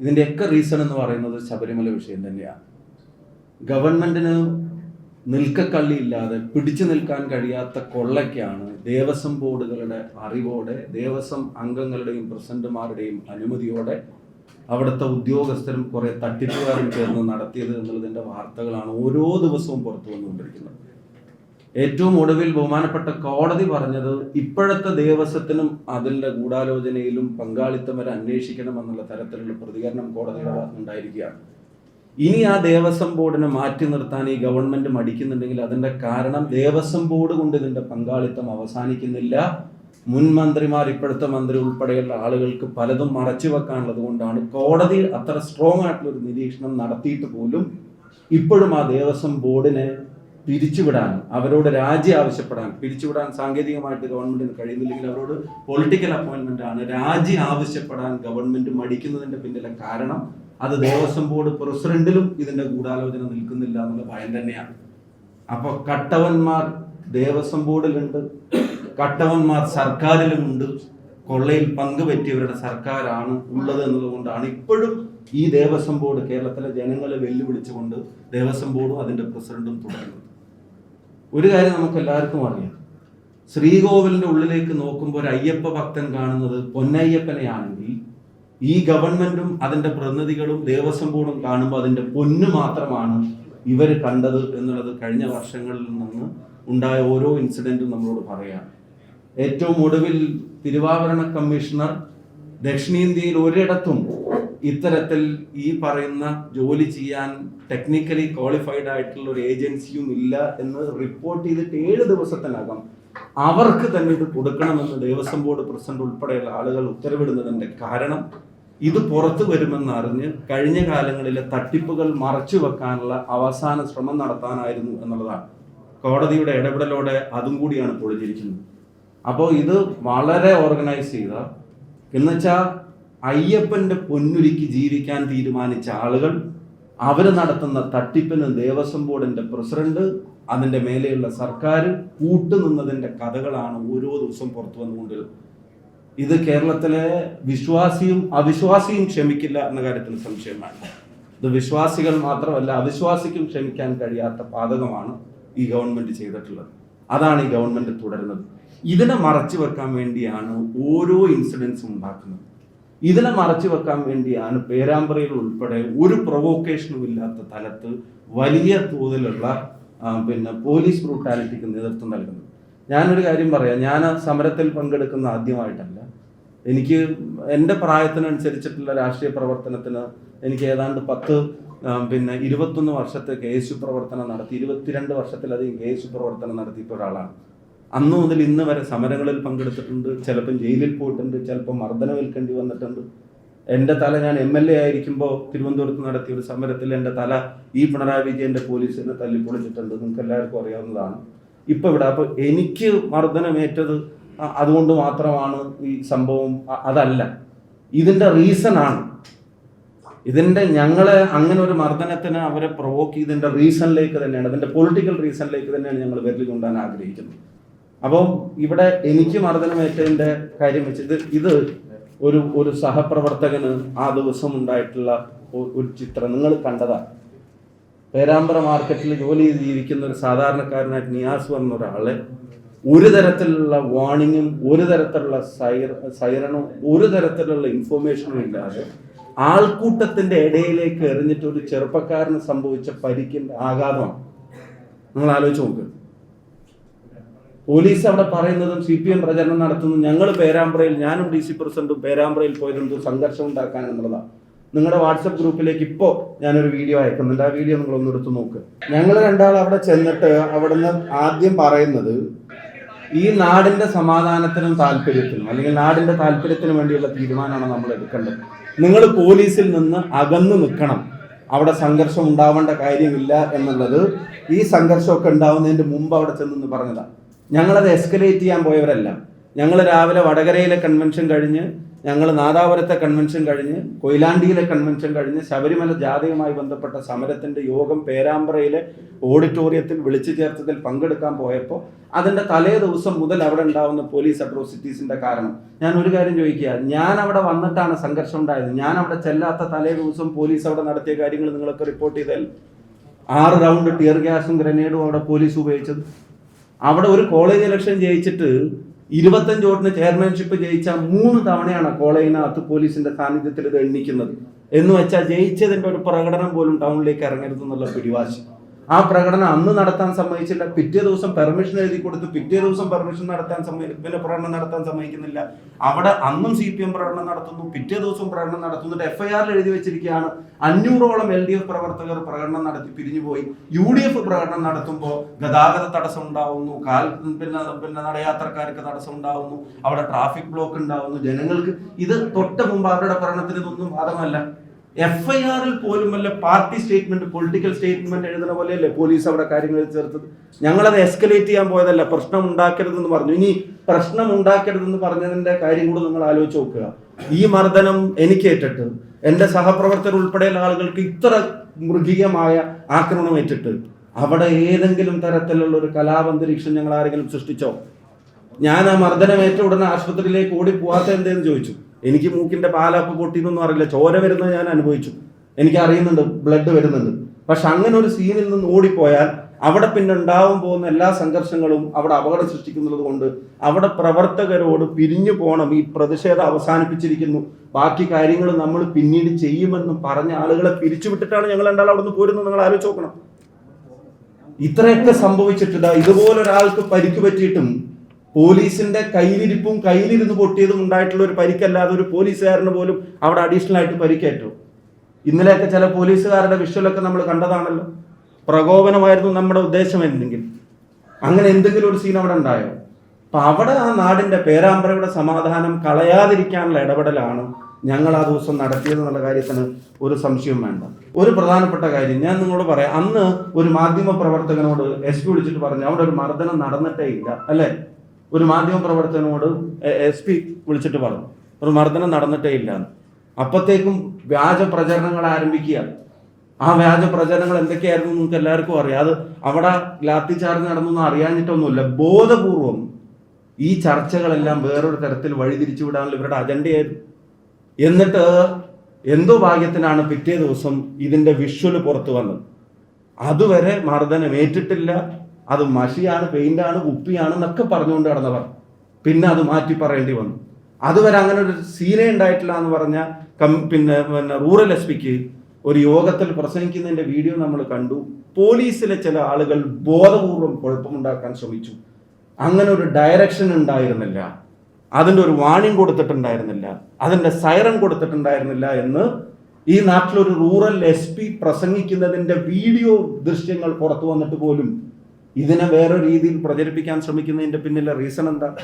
ഇതിന്റെയൊക്കെ റീസൺ എന്ന് പറയുന്നത് ശബരിമല വിഷയം തന്നെയാണ്. ഗവൺമെന്റിന് നിൽക്കക്കള്ളി ഇല്ലാതെ പിടിച്ചു നിൽക്കാൻ കഴിയാത്ത കൊള്ളയ്ക്കാണ് ദേവസ്വം ബോർഡുകളുടെ അറിവോടെ ദേവസ്വം അംഗങ്ങളുടെയും പ്രസിഡന്റുമാരുടെയും അനുമതിയോടെ അവിടുത്തെ ഉദ്യോഗസ്ഥരും കുറെ തട്ടിപ്പുകാരും ചേർന്ന് നടത്തിയത് എന്നുള്ളതിന്റെ വാർത്തകളാണ് ഓരോ ദിവസവും പുറത്തു വന്നുകൊണ്ടിരിക്കുന്നത്. ഏറ്റവും ഒടുവിൽ ബഹുമാനപ്പെട്ട കോടതി പറഞ്ഞത് ഇപ്പോഴത്തെ ദേവസ്വത്തിനും അതിന്റെ ഗൂഢാലോചനയിലും പങ്കാളിത്തം വരെ അന്വേഷിക്കണം എന്നുള്ള തരത്തിലുള്ള പ്രതികരണം കോടതിയുടെ ഭാഗത്തുണ്ടായിരിക്കുകയാണ് ഇനി ആ ദേവസ്വം ബോർഡിനെ മാറ്റി നിർത്താൻ ഈ ഗവൺമെന്റ് മടിക്കുന്നുണ്ടെങ്കിൽ അതിന്റെ കാരണം ദേവസ്വം ബോർഡ് കൊണ്ട് ഇതിന്റെ പങ്കാളിത്തം അവസാനിക്കുന്നില്ല. മുൻ മന്ത്രിമാർ ഇപ്പോഴത്തെ മന്ത്രി ഉൾപ്പെടെയുള്ള ആളുകൾക്ക് പലതും മറച്ചു വെക്കാനുള്ളത് കൊണ്ടാണ് കോടതി അത്ര സ്ട്രോങ് ആയിട്ടുള്ള ഒരു നിരീക്ഷണം നടത്തിയിട്ട് പോലും ഇപ്പോഴും ആ ദേവസ്വം ബോർഡിനെ പിരിച്ചുവിടാൻ അവരോട് രാജി ആവശ്യപ്പെടാൻ പിരിച്ചുവിടാൻ സാങ്കേതികമായിട്ട് ഗവൺമെന്റിന് കഴിയുന്നില്ലെങ്കിൽ അവരോട് പൊളിറ്റിക്കൽ അപ്പോയിന്റ്മെന്റ് ആണ്. രാജി ആവശ്യപ്പെടാൻ ഗവൺമെന്റ് മടിക്കുന്നതിന്റെ പിന്നിലെ കാരണം അത് ദേവസ്വം ബോർഡ് പ്രസിഡന്റിലും ഇതിന്റെ ഗൂഢാലോചന നിൽക്കുന്നില്ല എന്നുള്ള ഭയം തന്നെയാണ്. അപ്പോൾ കട്ടവന്മാർ ദേവസ്വം ബോർഡിലുണ്ട് കട്ടവന്മാർ സർക്കാരിലുമുണ്ട് കൊള്ളയിൽ പങ്കുപറ്റിയവരുടെ സർക്കാരാണ് ഉള്ളത് എന്നതുകൊണ്ടാണ് ഇപ്പോഴും ഈ ദേവസ്വം ബോർഡ് കേരളത്തിലെ ജനങ്ങളെ വെല്ലുവിളിച്ചുകൊണ്ട് ദേവസ്വം ബോർഡും അതിന്റെ പ്രസിഡന്റും തുടരുന്നത്. ഒരു കാര്യം നമുക്ക് എല്ലാവർക്കും അറിയാം. ശ്രീകോവിലിന്റെ ഉള്ളിലേക്ക് നോക്കുമ്പോൾ ഒരു അയ്യപ്പ ഭക്തൻ കാണുന്നത് പൊന്നയ്യപ്പനെയാണെങ്കിൽ ഈ ഗവൺമെന്റും അതിന്റെ പ്രതിനിധികളും ദേവസ്വം ബോർഡും കാണുമ്പോൾ അതിന്റെ പൊന്ന് മാത്രമാണ് ഇവർ കണ്ടത് എന്നുള്ളത് കഴിഞ്ഞ വർഷങ്ങളിൽ നിന്ന് ഉണ്ടായ ഓരോ ഇൻസിഡന്റും നമ്മളോട് പറയാം. ഏറ്റവും ഒടുവിൽ തിരുവാഭരണ കമ്മീഷണർ ദക്ഷിണേന്ത്യയിൽ ഒരിടത്തും ഇത്തരത്തിൽ ഈ പറയുന്ന ജോലി ചെയ്യാൻ ടെക്നിക്കലി ക്വാളിഫൈഡ് ആയിട്ടുള്ള ഒരു ഏജൻസിയും ഇല്ല എന്ന് റിപ്പോർട്ട് ചെയ്തിട്ട് ഏഴ് ദിവസത്തിനകം അവർക്ക് തന്നെ ഇത് കൊടുക്കണമെന്ന് ദേവസ്വം ബോർഡ് പ്രസിഡന്റ് ഉൾപ്പെടെയുള്ള ആളുകൾ ഉത്തരവിടുന്നതിന്റെ കാരണം ഇത് പുറത്തു വരുമെന്ന് അറിഞ്ഞ് കഴിഞ്ഞ കാലങ്ങളിലെ തട്ടിപ്പുകൾ മറച്ചു വെക്കാനുള്ള അവസാന ശ്രമം നടത്താനായിരുന്നു എന്നുള്ളതാണ്. കോടതിയുടെ ഇടപെടലോടെ അതും കൂടിയാണ് പൊളിഞ്ഞിരിക്കുന്നത്. അപ്പോൾ ഇത് വളരെ ഓർഗനൈസ് ചെയ്ത എന്നുവെച്ചാൽ അയ്യപ്പന്റെ പൊന്നുരുക്കി ജീവിക്കാൻ തീരുമാനിച്ച ആളുകൾ അവർ നടത്തുന്ന തട്ടിപ്പിന് ദേവസ്വം ബോർഡിന്റെ പ്രസിഡന്റ് അതിന്റെ മേലെയുള്ള സർക്കാർ കൂട്ടുനിന്നതിന്റെ കഥകളാണ് ഓരോ ദിവസം പുറത്തു വന്നുകൊണ്ട് ഇത് കേരളത്തിലെ വിശ്വാസിയും അവിശ്വാസിയും ക്ഷമിക്കില്ല എന്ന കാര്യത്തിൽ സംശയമാണ്. ഇത് വിശ്വാസികൾ മാത്രമല്ല അവിശ്വാസിക്കും ക്ഷമിക്കാൻ കഴിയാത്ത പാതകമാണ് ഈ ഗവൺമെന്റ് ചെയ്തിട്ടുള്ളത്. അതാണ് ഈ ഗവൺമെന്റ് തുടരുന്നത്. ഇതിനെ മറച്ചു വെക്കാൻ വേണ്ടിയാണ് ഓരോ ഇൻസിഡൻസും ഉണ്ടാക്കുന്നത്. ഇതിനെ മറച്ചു വെക്കാൻ വേണ്ടിയാണ് പേരാമ്പ്രയിൽ ഉൾപ്പെടെ ഒരു പ്രൊവോക്കേഷനും ഇല്ലാത്ത തലത്ത് വലിയ തോതിലുള്ള പിന്നെ പോലീസ് ബ്രൂട്ടാലിറ്റിക്ക് നേതൃത്വം നൽകുന്നത്. ഞാനൊരു കാര്യം പറയാം. ഞാൻ സമരത്തിൽ പങ്കെടുക്കുന്ന ആദ്യമായിട്ടല്ല. എനിക്ക് എന്റെ പ്രായത്തിനനുസരിച്ചിട്ടുള്ള രാഷ്ട്രീയ പ്രവർത്തനത്തിന് എനിക്ക് ഏതാണ്ട് പത്ത് പിന്നെ ഇരുപത്തൊന്ന് വർഷത്തെ കെ എസ് യു പ്രവർത്തനം നടത്തി ഇരുപത്തിരണ്ട് വർഷത്തിലധികം കെ എസ് യു പ്രവർത്തനം നടത്തിയ ഒരാളാണ്. അന്ന് മുതൽ ഇന്ന് വരെ സമരങ്ങളിൽ പങ്കെടുത്തിട്ടുണ്ട് ചിലപ്പം ജയിലിൽ പോയിട്ടുണ്ട് ചിലപ്പോൾ മർദ്ദനമേൽക്കേണ്ടി വന്നിട്ടുണ്ട്. എന്റെ തല ഞാൻ എം എൽ എ ആയിരിക്കുമ്പോൾ തിരുവനന്തപുരത്ത് നടത്തിയ ഒരു സമരത്തിൽ എന്റെ തല ഈ പിണറായി വിജയന്റെ പോലീസിനെ തല്ലിപ്പൊളിച്ചിട്ടുണ്ട്. നിങ്ങൾക്ക് എല്ലാവർക്കും അറിയാവുന്നതാണ്. ഇപ്പൊ ഇവിടെ അപ്പൊ എനിക്ക് മർദ്ദനമേറ്റത് അതുകൊണ്ട് മാത്രമാണ് ഈ സംഭവം അതല്ല. ഇതിന്റെ റീസൺ ആണ് ഇതിന്റെ ഞങ്ങളെ അങ്ങനെ ഒരു മർദ്ദനത്തിന് അവരെ പ്രൊവോക്ക് ചെയ്തതിന്റെ റീസണിലേക്ക് തന്നെയാണ് അതിന്റെ പൊളിറ്റിക്കൽ റീസണിലേക്ക് തന്നെയാണ് ഞങ്ങൾ വിരൽ കൊണ്ടാൻ ആഗ്രഹിക്കുന്നത്. അപ്പം ഇവിടെ എനിക്ക് മർദ്ദനമേറ്റതിന്റെ കാര്യം വെച്ചത് ഇത് ഒരു ഒരു സഹപ്രവർത്തകന് ആ ദിവസം ഉണ്ടായിട്ടുള്ള ഒരു ചിത്രം നിങ്ങൾ കണ്ടതാ. പേരാമ്പ്ര മാർക്കറ്റിൽ ജോലി ചെയ്തിരിക്കുന്ന ഒരു സാധാരണക്കാരനായിട്ട് നിയാസ് വന്ന ഒരാളെ ഒരു തരത്തിലുള്ള വാണിങ്ങും ഒരു തരത്തിലുള്ള സൈറ സൈറണും ഒരു തരത്തിലുള്ള ഇൻഫോർമേഷനും ഇല്ലാതെ ആൾക്കൂട്ടത്തിന്റെ ഇടയിലേക്ക് എറിഞ്ഞിട്ട് ഒരു ചെറുപ്പക്കാരന് സംഭവിച്ച പരിക്കിന്റെ ആഘാതമാണ്. നിങ്ങൾ ആലോചിച്ച് നോക്ക്. പോലീസ് അവിടെ പറയുന്നതും സി പി എം പ്രചരണം നടത്തുന്നതും ഞങ്ങൾ പേരാമ്പ്രയിൽ ഞാനും ഡി സി പ്രസിഡന്റും പേരാമ്പ്രയിൽ പോയതെന്ത് സംഘർഷം ഉണ്ടാക്കാൻ എന്നുള്ളതാണ് നിങ്ങളുടെ വാട്സപ്പ് ഗ്രൂപ്പിലേക്ക് ഇപ്പോൾ ഞാനൊരു വീഡിയോ അയക്കുന്നുണ്ട്. ആ വീഡിയോ നിങ്ങൾ ഒന്ന് എടുത്ത് നോക്ക്. ഞങ്ങൾ രണ്ടാൾ അവിടെ ചെന്നിട്ട് അവിടുന്ന് ആദ്യം പറയുന്നത് ഈ നാടിന്റെ സമാധാനത്തിനും താല്പര്യത്തിനും അല്ലെങ്കിൽ നാടിന്റെ താല്പര്യത്തിനും വേണ്ടിയുള്ള തീരുമാനമാണ് നമ്മൾ എടുക്കേണ്ടത്. നിങ്ങൾ പോലീസിൽ നിന്ന് അകന്നു നിൽക്കണം. അവിടെ സംഘർഷം ഉണ്ടാവേണ്ട കാര്യമില്ല എന്നുള്ളത് ഈ സംഘർഷമൊക്കെ ഉണ്ടാവുന്നതിന്റെ മുമ്പ് അവിടെ ചെന്നു പറഞ്ഞതാണ് ഞങ്ങളത് എസ്കലേറ്റ് ചെയ്യാൻ പോയവരല്ല. ഞങ്ങൾ രാവിലെ വടകരയിലെ കൺവെൻഷൻ കഴിഞ്ഞ് ഞങ്ങൾ നാദാപുരത്തെ കൺവെൻഷൻ കഴിഞ്ഞ് കൊയിലാണ്ടിയിലെ കൺവെൻഷൻ കഴിഞ്ഞ് ശബരിമല ജാഥയുമായി ബന്ധപ്പെട്ട സമരത്തിന്റെ യോഗം പേരാമ്പ്രയിലെ ഓഡിറ്റോറിയത്തിൽ വിളിച്ചു ചേർത്തതിൽ പങ്കെടുക്കാൻ പോയപ്പോൾ അതിന്റെ തലേ ദിവസം മുതൽ അവിടെ ഉണ്ടാവുന്ന പോലീസ് അട്രോസിറ്റീസിന്റെ കാരണം. ഞാൻ ഒരു കാര്യം ചോദിക്കുക ഞാൻ അവിടെ വന്നിട്ടാണ് സംഘർഷം ഉണ്ടായത്. ഞാൻ അവിടെ ചെല്ലാത്ത തലേ ദിവസം പോലീസ് അവിടെ നടത്തിയ കാര്യങ്ങൾ നിങ്ങളൊക്കെ റിപ്പോർട്ട് ചെയ്താൽ ആറ് റൗണ്ട് ടിയർ ഗ്യാസും ഗ്രനേഡും അവിടെ പോലീസ് ഉപയോഗിച്ചത്. അവിടെ ഒരു കോളേജ് ഇലക്ഷൻ ജയിച്ചിട്ട് ഇരുപത്തഞ്ച് വോട്ടിന് ചെയർമാൻഷിപ്പ് ജയിച്ച മൂന്ന് തവണയാണ് കോളേജിനകത്ത് പോലീസിന്റെ സാന്നിധ്യത്തിൽ ഇത് എണ്ണിക്കുന്നത്. എന്ന് വെച്ചാൽ ജയിച്ചതിന്റെ ഒരു പ്രകടനം പോലും ടൗണിലേക്ക് ഇറങ്ങരുത് എന്നുള്ള പിടിവാശി. ആ പ്രകടനം അന്ന് നടത്താൻ സമ്മതിച്ചില്ല. പിറ്റേ ദിവസം പെർമിഷൻ എഴുതി കൊടുത്ത് പിറ്റേ ദിവസം പെർമിഷൻ നടത്താൻ സമ്മതി പിന്നെ പ്രകടനം നടത്താൻ സമ്മതിക്കുന്നില്ല. അവിടെ അന്നും സി പി എം പ്രകടനം നടത്തുന്നു. പിറ്റേ ദിവസം പ്രകടനം നടത്തുന്നുണ്ട് എഫ്ഐആറിൽ എഴുതി വെച്ചിരിക്കുകയാണ്. അഞ്ഞൂറോളം എൽ ഡി എഫ് പ്രവർത്തകർ പ്രകടനം നടത്തി പിരിഞ്ഞുപോയി യു ഡി എഫ് പ്രകടനം നടത്തുമ്പോൾ ഗതാഗത തടസ്സം ഉണ്ടാവുന്നു. കാൽ പിന്നെ പിന്നെ നടയാത്രക്കാർക്ക് തടസ്സം ഉണ്ടാവുന്നു. അവിടെ ട്രാഫിക് ബ്ലോക്ക് ഉണ്ടാവുന്നു. ജനങ്ങൾക്ക് ഇത് തൊട്ട് മുമ്പ് അവരുടെ പ്രകടനത്തിന് ഇതൊന്നും ബാധകമല്ല. എഫ് ഐ ആറിൽ പോലും പാർട്ടി സ്റ്റേറ്റ്മെന്റ് പൊളിറ്റിക്കൽ സ്റ്റേറ്റ്മെന്റ് എഴുതുന്ന പോലെയല്ലേ പോലീസ് അവിടെ കാര്യങ്ങൾ ചേർത്തത്? ഞങ്ങളത് എസ്കലേറ്റ് ചെയ്യാൻ പോയതല്ല പ്രശ്നം ഉണ്ടാക്കരുതെന്ന് പറഞ്ഞു. ഇനി പ്രശ്നം ഉണ്ടാക്കരുതെന്ന് പറഞ്ഞതിന്റെ കാര്യം കൂടെ നിങ്ങൾ ആലോചിച്ച് നോക്കുക. ഈ മർദ്ദനം എനിക്ക് ഏറ്റിട്ട് എന്റെ സഹപ്രവർത്തകർ ഉൾപ്പെടെയുള്ള ആളുകൾക്ക് ഇത്ര മൃഗീയമായ ആക്രമണം ഏറ്റിട്ട് അവിടെ ഏതെങ്കിലും തരത്തിലുള്ള ഒരു കലാപന്തരീക്ഷം ഞങ്ങൾ ആരെങ്കിലും സൃഷ്ടിച്ചോ? ഞാൻ ആ മർദ്ദനം ഏറ്റ ഉടനെ ആശുപത്രിയിലേക്ക് ഓടി പോവാത്ത എന്തേന്ന് ചോദിച്ചു. എനിക്ക് മൂക്കിന്റെ പാലപ്പ് പൊട്ടിയെന്നൊന്നും അറിയില്ല. ചോര വരുന്നത് ഞാൻ അനുഭവിച്ചു. എനിക്ക് അറിയുന്നുണ്ട് ബ്ലഡ് വരുന്നുണ്ട്. പക്ഷെ അങ്ങനെ ഒരു സീനിൽ നിന്ന് ഓടിപ്പോയാൽ അവിടെ പിന്നെ ഉണ്ടാവും പോകുന്ന എല്ലാ സംഘർഷങ്ങളും അവിടെ അപകടം സൃഷ്ടിക്കുന്നത് കൊണ്ട് അവിടെ പ്രവർത്തകരോട് പിരിഞ്ഞു പോകണം. ഈ പ്രതിഷേധം അവസാനിപ്പിച്ചിരിക്കുന്നു. ബാക്കി കാര്യങ്ങൾ നമ്മൾ പിന്നീട് ചെയ്യുമെന്ന് പറഞ്ഞ ആളുകളെ പിരിച്ചുവിട്ടിട്ടാണ് ഞങ്ങൾ രണ്ടാൾ അവിടെ നിന്ന് പോരുന്നത്. നിങ്ങൾ ആലോചിച്ച് നോക്കണം. ഇത്രയൊക്കെ സംഭവിച്ചിട്ടില്ല. ഇതുപോലൊരാൾക്ക് പരിക്ക് പറ്റിയിട്ടും പോലീസിന്റെ കയ്യിലിരിപ്പും കയ്യിലിരുന്ന് പൊട്ടിയതും ഉണ്ടായിട്ടുള്ള ഒരു പരിക്കല്ലാതെ ഒരു പോലീസുകാരന് പോലും അവിടെ അഡീഷണൽ ആയിട്ട് പരിക്കേറ്റു. ഇന്നലെയൊക്കെ ചില പോലീസുകാരുടെ വിഷ്വലൊക്കെ നമ്മൾ കണ്ടതാണല്ലോ. പ്രകോപനമായിരുന്നു നമ്മുടെ ഉദ്ദേശം എന്തെങ്കിൽ അങ്ങനെ എന്തെങ്കിലും ഒരു സീൻ അവിടെ ഉണ്ടായോ? അപ്പൊ അവിടെ ആ നാടിന്റെ പേരാമ്പ്രയുടെ സമാധാനം കളയാതിരിക്കാനുള്ള ഇടപെടലാണ് ഞങ്ങൾ ആ ദിവസം നടത്തിയത് എന്നുള്ള കാര്യത്തിന് ഒരു സംശയവും വേണ്ട. ഒരു പ്രധാനപ്പെട്ട കാര്യം ഞാൻ നിങ്ങളോട് പറയാം. അന്ന് ഒരു മാധ്യമ പ്രവർത്തകനോട് എസ് വിളിച്ചിട്ട് പറഞ്ഞു അവിടെ ഒരു മർദ്ദനം നടന്നിട്ടേ ഇല്ല അല്ലെ? ഒരു മാധ്യമ പ്രവർത്തകനോട് എസ് പി വിളിച്ചിട്ട് പറഞ്ഞു. ഒരു മർദ്ദനം നടന്നിട്ടേ ഇല്ല. അപ്പത്തേക്കും വ്യാജ പ്രചരണങ്ങൾ ആരംഭിക്കുക. ആ വ്യാജ പ്രചരണങ്ങൾ എന്തൊക്കെയായിരുന്നു നിങ്ങൾക്ക് എല്ലാവർക്കും അറിയാം. അത് അവിടെ ലാത്തി ചാർജ് നടന്നൊന്നും അറിയാഞ്ഞിട്ടൊന്നുമില്ല. ബോധപൂർവം ഈ ചർച്ചകളെല്ലാം വേറൊരു തരത്തിൽ വഴിതിരിച്ചു വിടാനുള്ള ഇവരുടെ അജണ്ടയായിരുന്നു. എന്നിട്ട് എന്തോ ഭാഗ്യത്തിനാണ് പിറ്റേ ദിവസം ഇതിന്റെ വിഷ്വൽ പുറത്തു വന്നത്. അതുവരെ മർദ്ദനം ഏറ്റിട്ടില്ല. അത് മഷിയാണ് പെയിന്റാണ് കുപ്പിയാണ് എന്നൊക്കെ പറഞ്ഞുകൊണ്ട് നടന്നവർ. പിന്നെ അത് മാറ്റി പറയേണ്ടി വന്നു. അതുവരെ അങ്ങനെ ഒരു സീനെ ഉണ്ടായിട്ടില്ല എന്ന് പറഞ്ഞ കം പിന്നെ പിന്നെ റൂറൽ എസ് പിക്ക് ഒരു യോഗത്തിൽ പ്രസംഗിക്കുന്നതിന്റെ വീഡിയോ നമ്മൾ കണ്ടു. പോലീസിലെ ചില ആളുകൾ ബോധപൂർവം കുഴപ്പമുണ്ടാക്കാൻ ശ്രമിച്ചു. അങ്ങനെ ഒരു ഡയറക്ഷൻ ഉണ്ടായിരുന്നില്ല. അതിന്റെ ഒരു വാണിംഗ് കൊടുത്തിട്ടുണ്ടായിരുന്നില്ല. അതിന്റെ സൈറൺ കൊടുത്തിട്ടുണ്ടായിരുന്നില്ല എന്ന് ഈ നാട്ടിലൊരു റൂറൽ എസ് പി പ്രസംഗിക്കുന്നതിന്റെ വീഡിയോ ദൃശ്യങ്ങൾ പുറത്തു വന്നിട്ട് പോലും ഇതിനെ വേറെ രീതിയിൽ പ്രചരിപ്പിക്കാൻ ശ്രമിക്കുന്നതിന്റെ പിന്നിലെ റീസൺ എന്താ?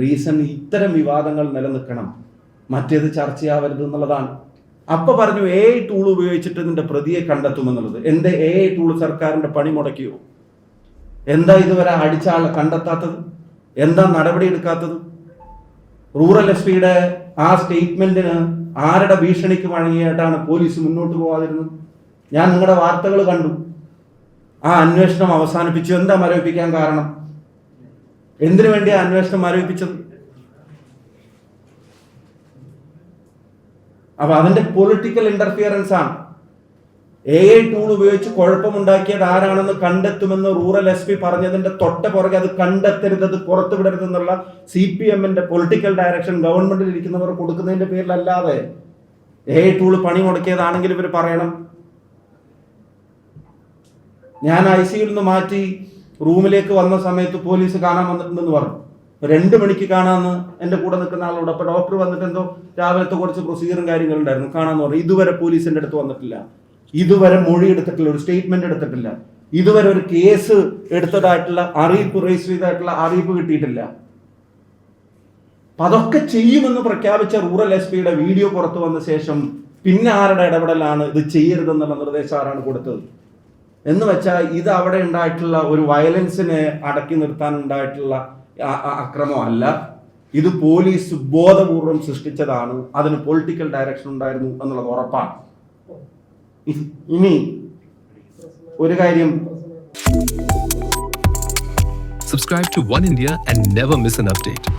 റീസൺ ഇത്തരം വിവാദങ്ങൾ നിലനിൽക്കണം. മറ്റേത് ചർച്ചയാവരുത് എന്നുള്ളതാണ്. അപ്പൊ പറഞ്ഞു എ ഐ ടൂൾ ഉപയോഗിച്ചിട്ട് ഇതിന്റെ പ്രതിയെ കണ്ടെത്തുമെന്നുള്ളത് എന്റെ എ ഐ ടൂൾ സർക്കാരിന്റെ പണി മുടക്കിയോ? എന്താ ഇതുവരെ അടിച്ച കണ്ടെത്താത്തത്? എന്താ നടപടി എടുക്കാത്തത്? റൂറൽ എസ് പിയുടെ ആ സ്റ്റേറ്റ്മെന്റിന് ആരുടെ ഭീഷണിക്ക് വഴങ്ങിയിട്ടാണ് പോലീസ് മുന്നോട്ട് പോകാതിരുന്നത് ഞാൻ നിങ്ങളുടെ വാർത്തകൾ കണ്ടു. ആ അന്വേഷണം അവസാനിപ്പിച്ചു. എന്താ മരവിപ്പിക്കാൻ കാരണം? എന്തിനു വേണ്ടിയാ അന്വേഷണം മരവിപ്പിച്ചത്? അപ്പൊ അതിന്റെ പൊളിറ്റിക്കൽ ഇന്റർഫിയറൻസ് ആണ്. എ ഐ ടൂൾ ഉപയോഗിച്ച് കുഴപ്പമുണ്ടാക്കിയത് ആരാണെന്ന് കണ്ടെത്തുമെന്ന് റൂറൽ എസ് പി പറഞ്ഞതിന്റെ തൊട്ട പുറകെ അത് കണ്ടെത്തരുത് അത് പുറത്തു വിടരുതെന്നുള്ള സി പി എമ്മിന്റെ പൊളിറ്റിക്കൽ ഡയറക്ഷൻ ഗവൺമെന്റിൽ ഇരിക്കുന്നവർ കൊടുക്കുന്നതിന്റെ പേരിലല്ലാതെ എ ഐ ടൂൾ പണി മുടക്കിയതാണെങ്കിൽ ഇവർ പറയണം. ഞാൻ ഐ സിയിൽ നിന്ന് മാറ്റി റൂമിലേക്ക് വന്ന സമയത്ത് പോലീസ് കാണാൻ വന്നിട്ടുണ്ടെന്ന് പറഞ്ഞു. രണ്ട് മണിക്ക് കാണാമെന്ന് എന്റെ കൂടെ നിൽക്കുന്ന ആളോട്. അപ്പോൾ ഡോക്ടർ വന്നിട്ട് എന്തോ രാവിലത്തെ കുറച്ച് പ്രൊസീജിയറും കാര്യങ്ങളുണ്ടായിരുന്നു കാണാമെന്ന് പറഞ്ഞു. ഇതുവരെ പോലീസിന്റെ അടുത്ത് വന്നിട്ടില്ല. ഇതുവരെ മൊഴി എടുത്തിട്ടില്ല. ഒരു സ്റ്റേറ്റ്മെന്റ് എടുത്തിട്ടില്ല. ഇതുവരെ ഒരു കേസ് എടുത്തതായിട്ടുള്ള അറിയിപ്പ് രജിസ്റ്റർ ചെയ്തതായിട്ടുള്ള അറിയിപ്പ് കിട്ടിയിട്ടില്ല. അതൊക്കെ ചെയ്യുമെന്ന് പ്രഖ്യാപിച്ച റൂറൽ എസ് പിയുടെ വീഡിയോ പുറത്തു വന്ന ശേഷം പിന്നെ ആരുടെ ഇടപെടലാണ് ഇത് ചെയ്യരുതെന്നുള്ള നിർദ്ദേശം ആരാണ് കൊടുത്തത്? എന്ന് വെച്ചാൽ ഇത് അവിടെ ഉണ്ടായിട്ടുള്ള ഒരു വയലൻസിനെ അടക്കി നിർത്താൻ ഉണ്ടായിട്ടുള്ള ആ- ആ അക്രമം അല്ല ഇത് പോലീസ് ബോധപൂർവം സൃഷ്ടിച്ചതാണ്. അതിന് പൊളിറ്റിക്കൽ ഡയറക്ഷൻ ഉണ്ടായിരുന്നു എന്നുള്ളത് ഉറപ്പാണ്. ഇനി ഒരു കാര്യം. Subscribe to One India and never miss an update.